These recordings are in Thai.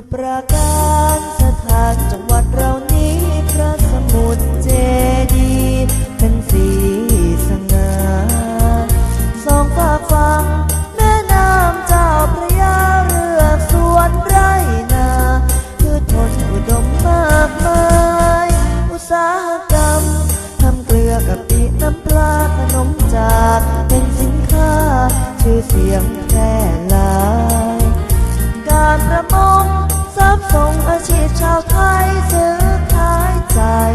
มุทรปราการสถานจังหวัดเรานี้พระสมุทรเจดีย์เป็นสีสง่าสองฝากฟังแม่น้ำเจ้าพระยาเรือกสวนไรนาพืชผลอุดมมากมาย อุตสาหกรรมทำเกลือกะปิน้ำปลาขนมจากเป็นสินค้า ชื่อเสียงแพร่หลาย การประมง รับส่งอาชีพชาวไทยซื้อขายจ่าย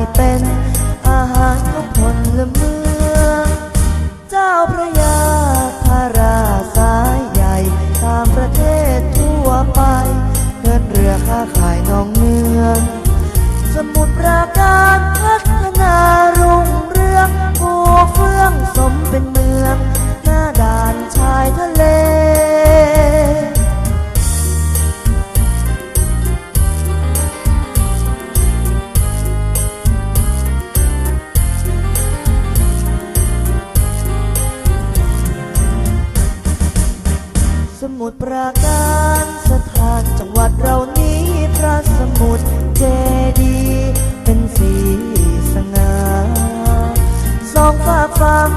มุทรปราการสถานจังหวัดเรานี้พระสมุทรเจดีเป็นสีสง่าสองฝากฟัง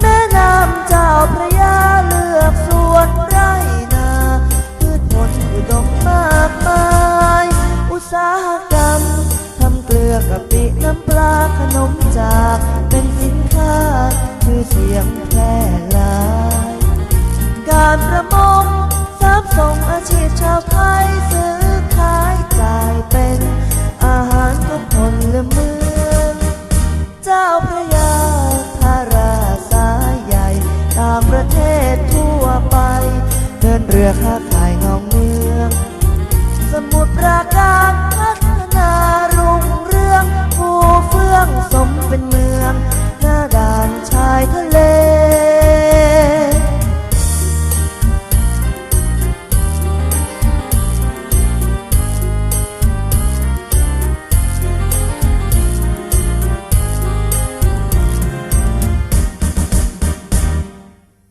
แม่น้ำเจ้าพระยาเลือกสวนไรนาพืชผลอุดมมากมาย อุตสาหกรรมทำเกลือกะปิน้ำปลา ประเทศทั่วไป เดินเรือค้าขายเงเมือง สมุทรปราการพัฒนารุ่งเรืองผู้เฟื่องสมเป็นเมือง